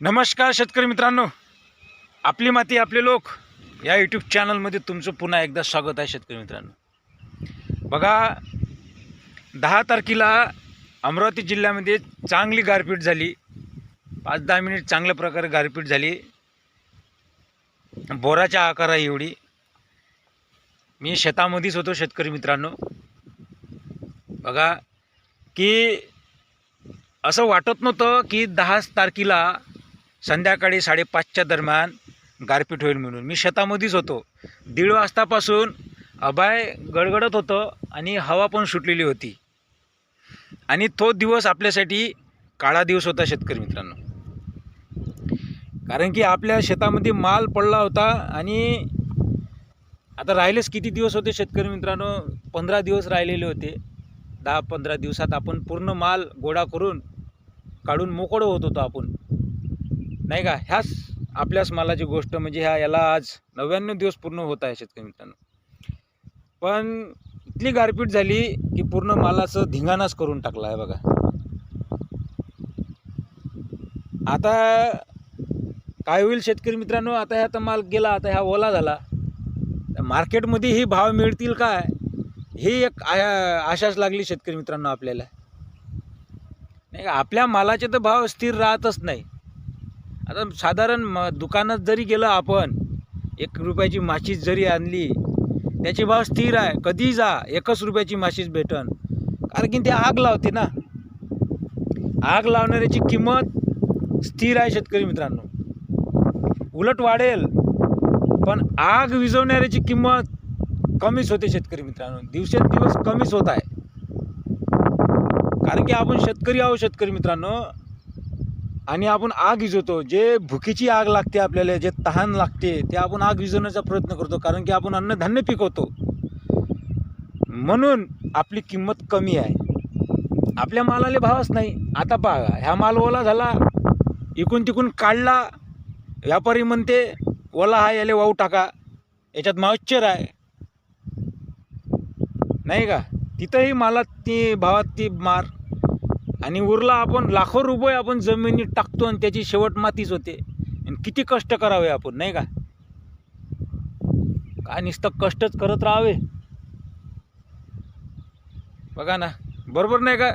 नमस्कार शेतकरी मित्रांनो. आपली माती आपले लोक या यूट्यूब चॅनलमध्ये तुमचं पुन्हा एकदा स्वागत आहे शेतकरी मित्रांनो. बघा दहा तारखेला अमरावती जिल्ह्यामध्ये चांगली गारपीट झाली. पाच दहा मिनिट चांगल्या प्रकारे गारपीट झाली. बोराच्या आकारा एवढी. मी शेतामध्येच होतो शेतकरी मित्रांनो. बघा की असं वाटत नव्हतं की दहा तारखेला संध्याकाळी साडेपाचच्या दरम्यान गारपीट होईल म्हणून. मी शेतामध्येच होतो. दीड वाजतापासून अभाय गडगडत होतं आणि हवा पण सुटलेली होती. आणि तो दिवस आपल्यासाठी काळा दिवस होता शेतकरी मित्रांनो. कारण की आपल्या शेतामध्ये माल पडला होता आणि आता राहिलेच किती दिवस होते शेतकरी मित्रांनो? पंधरा दिवस राहिलेले होते. दहा पंधरा दिवसात आपण पूर्ण माल गोळा करून काढून मोकळं होत होतो आपण. नाही का? ह्याच आपल्याच मालाची गोष्ट म्हणजे ह्या याला आज नव्याण्णव दिवस पूर्ण होत आहे शेतकरी मित्रांनो. पण इतकी गारपीट झाली की पूर्ण मालाचं धिंगाणाच करून टाकला आहे बघा. आता काय होईल शेतकरी मित्रांनो? आता ह्या तर माल गेला आता ह्या ओला झाला. मार्केटमध्ये ही भाव मिळतील काय ही एक आशाच लागली शेतकरी मित्रांनो आपल्याला. नाही का? आपल्या मालाचे तर भाव स्थिर राहतच नाही. आता साधारण म दुकानात जरी गेलं आपण एक रुपयाची माशीच जरी आणली त्याचे भाव स्थिर आहे. कधी जा एकच रुपयाची माशीच भेटन. कारण की ते आग लावते ना. आग लावणाऱ्याची किंमत स्थिर आहे शेतकरी मित्रांनो. उलट वाढेल पण आग विझवणाऱ्याची किंमत कमीच होते शेतकरी मित्रांनो. दिवसेंदिवस कमीच होत आहे. कारण की आपण शेतकरी आहोत शेतकरी मित्रांनो. आणि आपण आग विझवतो. जे भुकीची आग लागते आपल्याला जे तहान लागते ते आपण आग विझवण्याचा प्रयत्न करतो. कारण की आपण अन्नधान्य पिकवतो. म्हणून आपली किंमत कमी आहे. आपल्या मालाला भावच नाही. आता पहा ह्या माल ओला झाला. इकून तिकून काढला. व्यापारी म्हणते ओला हा याले वाहू टाका. याच्यात मॉइश्चर आहे. नाही का? तिथंही मालात ती भावात ती मार. आणि उरला आपण लाखो रुपये आपण जमिनीत टाकतो आणि त्याची शेवट मातीच होते. आणि किती कष्ट करावे आपण नाही का? काय नुसतं कष्टच करत राहावे. बघा ना बरोबर नाही का?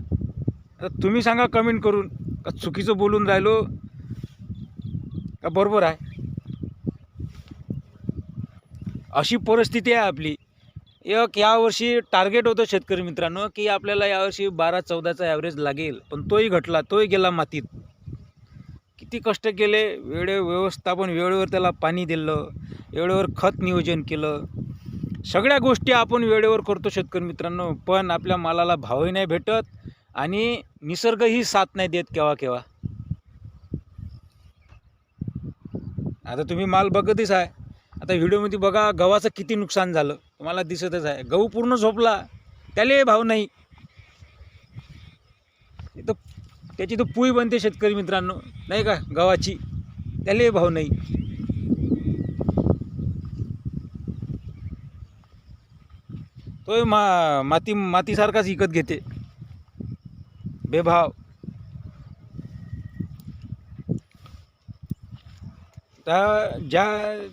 तुम्ही सांगा कमेंट करून का चुकीचं बोलून राहिलो? का बरोबर आहे? अशी परिस्थिती आहे आपली. एक यावर्षी टार्गेट होतं शेतकरी मित्रांनो की आपल्याला यावर्षी बारा चौदाचा ॲव्हरेज लागेल. पण तोही घटला तोही गेला मातीत. किती कष्ट केले वेळे व्यवस्थापन वेळेवर त्याला पाणी दिलं वेळेवर खत नियोजन केलं. सगळ्या गोष्टी आपण वेळेवर करतो शेतकरी मित्रांनो पण आपल्या मालाला भावही नाही भेटत आणि निसर्गही साथ नाही देत केव्हा केव्हा. आता तुम्ही माल बघतच आहे. आता व्हिडिओमध्ये बघा गव्हाचं किती नुकसान झालं. तुम्हाला दिसतच आहे. गहू पूर्ण झोपला. त्यालाही भाव नाही. तर त्याची तर पुई बनते शेतकरी मित्रांनो. नाही का? गव्हाची. त्यालाही भाव नाही. तो मा माती मातीसारखाच विकत घेते. बेभाव. त्या ज्या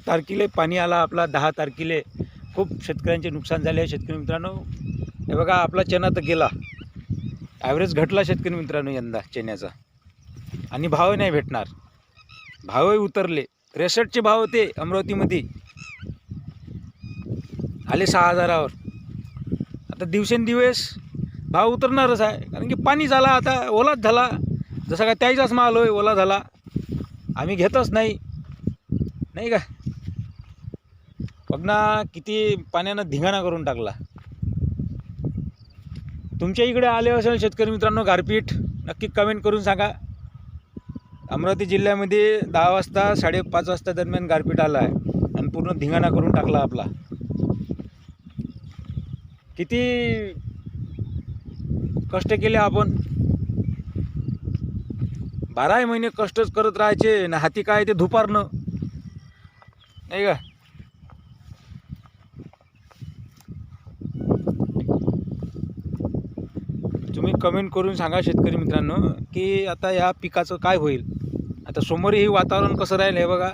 तारखेला पाणी आला आपला दहा तारखेला खूप शेतकऱ्यांचे नुकसान झाले आहे शेतकरी मित्रांनो. हे बघा आपला चना तर गेला. ॲव्हरेज घटला शेतकरी मित्रांनो यंदा चण्याचा. आणि भावही नाही भेटणार. भावही उतरले. त्रेसष्टचे भाव होते अमरावतीमध्ये. आले सहा हजारावर. आता दिवसेंदिवस भाव उतरणारच आहे. कारण की पाणी झाला आता ओलाच झाला. जसा काय त्याचाच माल होय ओला झाला. आम्ही घेतच नाही. नाही का? बघ ना किती पाण्यानं धिंगाणा करून टाकला. तुमच्या इकडे आले असेल शेतकरी मित्रांनो गारपीट नक्की कमेंट करून सांगा. अमरावती जिल्ह्यामध्ये दहा वाजता साडेपाच वाजता दरम्यान गारपीट आला आहे आणि पूर्ण धिंगाणा करून टाकला आपला. किती कष्ट केले आपण. बाराही महिने कष्टच करत राहायचे ना हाती काय ते धुपारणं. नाही का? कमेंट करून सांगा शेतकरी मित्रांनो की आता या पिकाचं काय होईल? आता समोरही वातावरण कसं राहील हे बघा.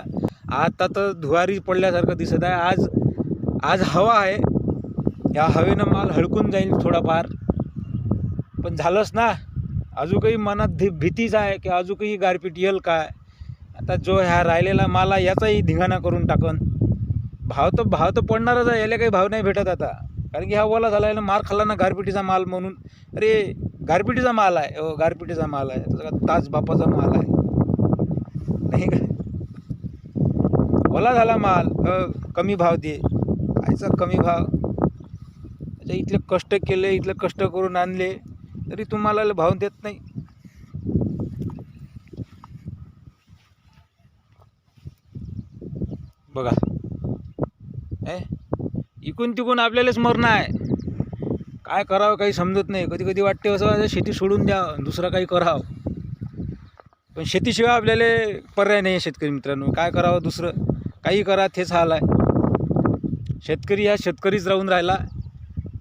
आता तर धुवारी पडल्यासारखं दिसत आहे. आज आज हवा आहे. या हवेनं माल हडकून जाईल थोडाफार. पण झालंच ना. अजूनही मनात धी भीतीच आहे की अजूकही गारपीट येईल काय आता जो ह्या राहिलेला माल आहे याचाही धिंगाणा करून टाकन. भाव तर भाव तर पडणारच आहे. याला काही भाव नाही भेटत आता. कारण की हा ओला झाला याला मार खाल्ला ना गारपिटीचा माल म्हणून. अरे गारपिटीचा माल आहे. हो गारपिटीचा माल आहे. त्याचा ताज बापाचा माल आहे. नाही का? ओला झाला माल. अ, कमी भाव दे. कायचा कमी भाव. त्याच्या इथले कष्ट केले इथले कष्ट करून आणले तरी तुम्हाला भाव देत नाही. बघा. ए इकून तिकून आपल्यालाच मरणं आहे. काय करावं काही समजत नाही. कधी कधी वाटते असं शेती सोडून द्या दुसरं काही करावं. पण शेतीशिवाय आपल्याला पर्याय नाही आहे शेतकरी मित्रांनो. काय करावं दुसरं? काही करा तेच हाल आहे. शेतकरी हा शेतकरीच राहून राहिला.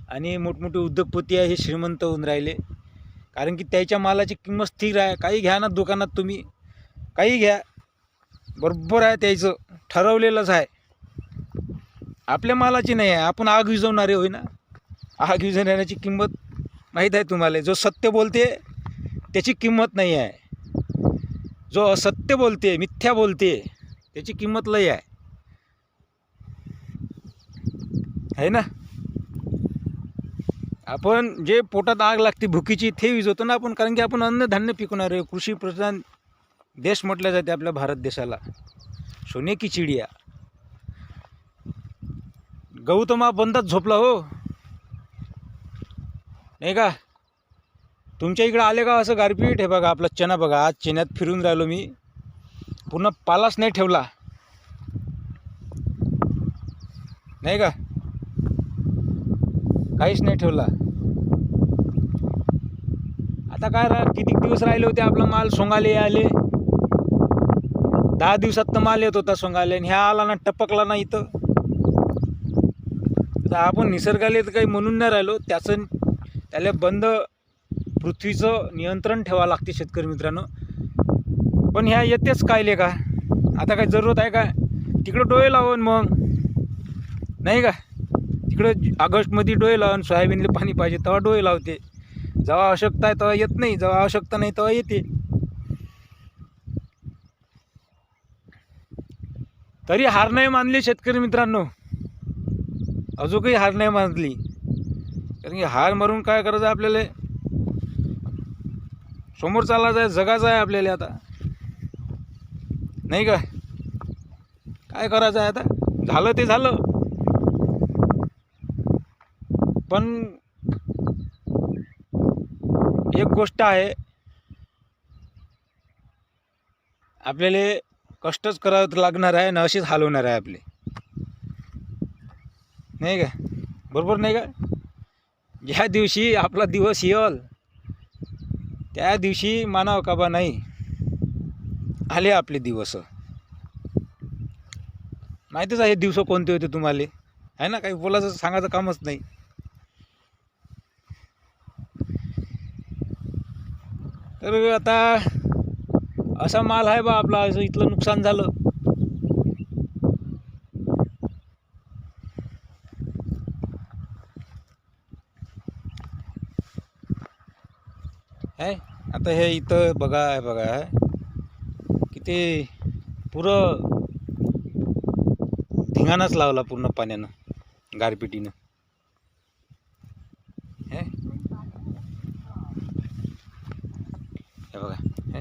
आणि मोठमोठे उद्योगपती आहे हे श्रीमंत होऊन राहिले. कारण की त्याच्या मालाची किंमत स्थिर आहे. काही घ्या ना दुकानात तुम्ही. काही घ्या. बरोबर आहे त्याचं. ठरवलेलंच आहे. आपल्या मालाची नाही आहे. आपण आग विजवणारे होईना ना आग येण्याची किंमत माहीत आहे तुम्हाला. जो सत्य बोलते त्याची किंमत नाही आहे. जो असत्य बोलते मिथ्या बोलते त्याची किंमत लय आहे. आहे ना? आपण जे पोटात आग लागते भुकीची ते विजवतो ना आपण कारण की आपण अन्नधान्य पिकवणार कृषी प्रधान देश म्हटलं जाते आपल्या भारत देशाला. सोने की चिडिया. गौतमा बंदात झोपला हो. नाही का? तुमच्या इकडं आले का असं गारपीट? हे बघा आपला चना बघा आज चण्यात फिरून राहिलो मी. पूर्ण पालाच नाही ठेवला. नाही का? काहीच नाही ठेवला. आता काय रा किती दिवस राहिले होते आपला माल सोंगाले आले दहा दिवसात तर माल येत होता सोंगाले आणि ह्या आला ना टपकला ना इथं. तर आपण निसर्गाले तर काही म्हणून नाही राहिलो त्याचं त्याला बंद पृथ्वीचं नियंत्रण ठेवावं लागते शेतकरी मित्रांनो. पण ह्या येतेच कायले का? आता काय जरूरत आहे का? तिकडं डोळे लावून मग. नाही का? तिकडं ऑगस्टमध्ये डोळे लावून सोयाबीनला पाणी पाहिजे तेव्हा डोळे लावते. जेव्हा आवश्यकता आहे तेव्हा येत नाही जेव्हा आवश्यकता नाही तेव्हा येते. तरी हार नाही मानली शेतकरी मित्रांनो. अजूनही हार नाही मानली. कारण की हार मारून काय करायचं आहे आपल्याला? समोर चालायचं आहे जगायचं आहे आपल्याला आता. नाही का? काय करायचं आहे आता? झालं ते झालं. पण एक गोष्ट आहे आपल्याला कष्टच करावं लागणार आहे ना अशीच हलवणार आहे आपले. नाही का? बरोबर नाही का? ज्या दिवशी आपला दिवस येल त्या दिवशी मानाव का बा नाही? आले आपले दिवस. माहितीच आहे हे दिवस कोणते होते तुम्हाला? आहे ना काही बोलायचं सांगायचं कामच नाही. तर आता असा माल आहे बा आपला असं इथलं नुकसान झालं. आहे आता हे इथं बघा आहे बघा किती पुरं धिंगाणाच लावला पूर्ण पाण्यानं गारपिटीनं. हे? बघा हे.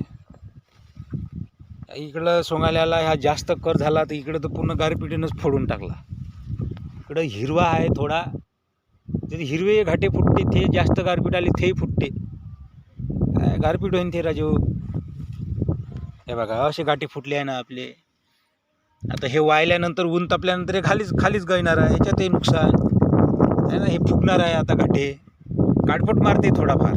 इकडं सोंगाल्याला ह्या जास्त कर झाला तर इकडं तर पूर्ण गारपिटीनंच फोडून टाकला. इकडं हिरवा आहे थोडा. जरी हिरवे घाटे फुटते ते जास्त गारपीट आली तेही फुटते. गारपीट होईन ते राजू हे बघा असे गाठी फुटले आहे ना आपले. आता हे वाहिल्यानंतर ऊन तापल्यानंतर हे खालीच खालीच गळणार आहे. याच्यातही नुकसान. आहे ना हे फुगणार आहे आता घाटे काटपट मारते थोडाफार.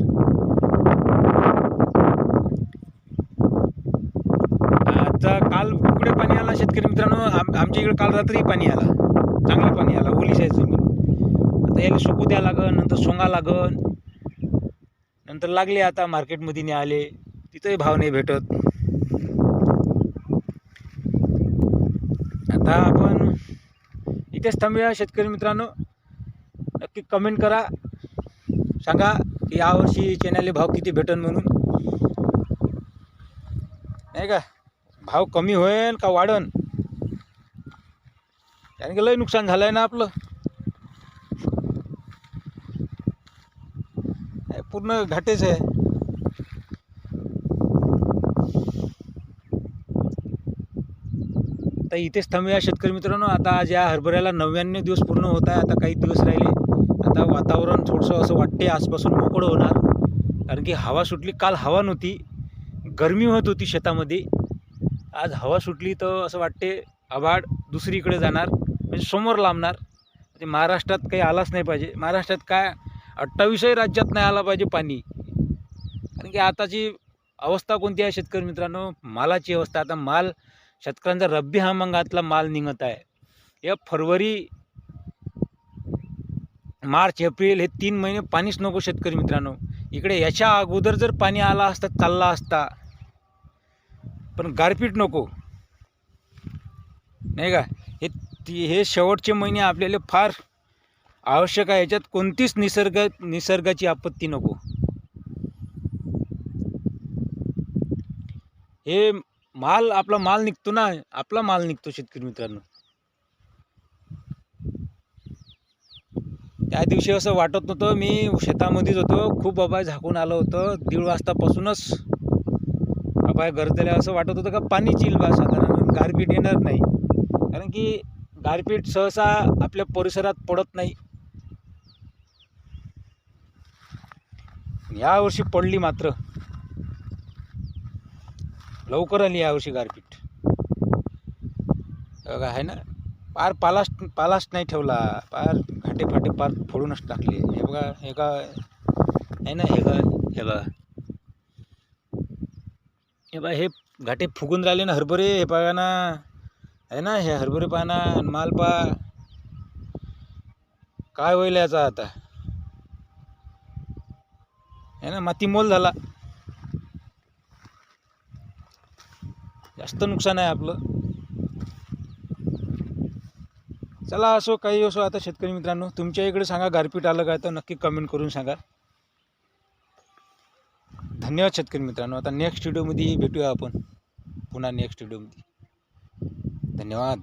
आता काल कुकडे पाणी आला शेतकरी मित्रांनो? आम आमच्या इकडे काल रात्री पाणी आला. चांगलं पाणी आला. ओलीस आहे जमीन. आता याला सुकू द्या लागन नंतर सोंगा लागन. नंतर लागले आता मार्केटमध्ये नाही आले तिथंही भाव नाही भेटत. आता आपण इथेच थांबूया. शेतकरी मित्रांनो नक्की कमेंट करा. सांगा की यावर्षी चॅनलले भाव किती भेटन म्हणून. नाही का? भाव कमी होईल का वाढन? कारण की लय नुकसान झालं आहे ना आपलं. पूर्ण घाटेच आहे. आता इथेच थांबूया शेतकरी मित्रांनो. आता आज या हरभऱ्याला नव्याण्णव दिवस पूर्ण होत आहे. आता काही दिवस राहिले. आता वातावरण थोडंसं असं वाटते आजपासून मोकळं होणार. कारण की हवा सुटली. काल हवा नव्हती. गरमी होत होती शेतामध्ये. आज हवा सुटली तर असं वाटते आभाळ दुसरीकडे जाणार. म्हणजे समोर लांबणार. म्हणजे महाराष्ट्रात काही आलाच नाही पाहिजे. महाराष्ट्रात काय अठ्ठावीसही राज्यात नाही आला पाहिजे पाणी. कारण की आताची अवस्था कोणती आहे शेतकरी मित्रांनो? मालाची अवस्था. आता माल शेतकऱ्यांचा रब्बी हंगामातला माल निघत आहे. या फरवरी मार्च एप्रिल हे तीन महिने पाणीच नको शेतकरी मित्रांनो. इकडे याच्या अगोदर जर पाणी आला असता चालला असता पण गारपीट नको. नाही का? हे ती हे शेवटचे महिने आपल्याला फार आवश्यक आहे याच्यात कोणतीच निसर्ग निसर्गाची आपत्ती नको. हे माल आपला माल निघतो ना आपला माल निघतो शेतकरी मित्रांनो. त्या दिवशी असं वाटत नव्हतं मी शेतामध्येच होतो खूप बाबा झाकून आलं होतं दीड वाजतापासूनच बाबा गरजले असं वाटत होतं का पाणी चिल बा साधारण गारपीट येणार नाही. कारण की गारपीट सहसा आपल्या परिसरात पडत नाही. यावर्षी पडली मात्र. लवकर आली यावर्षी गारपीट. बघा आहे ना? पार पालास पालास नाही ठेवला. पार घाटे फाटे पार फोडूनच टाकले. हे बघा हे का आहे ना हे का हे बघा. हे बघा हे घाटे फुगून राहिले ना हरभरे हे बघा ना. आहे ना हे हरभरे पाना आणि माल पा. काय होईल याचा आता? आहे ना? माती मोल झाला. जास्त नुकसान आहे आपलं. चला असो काही असो आता शेतकरी मित्रांनो तुमच्या इकडे सांगा गारपीट आलं काय तर नक्की कमेंट करून सांगा. धन्यवाद शेतकरी मित्रांनो. आता नेक्स्ट व्हिडिओमध्ये भेटूया आपण. पुन्हा नेक्स्ट व्हिडिओमध्ये धन्यवाद.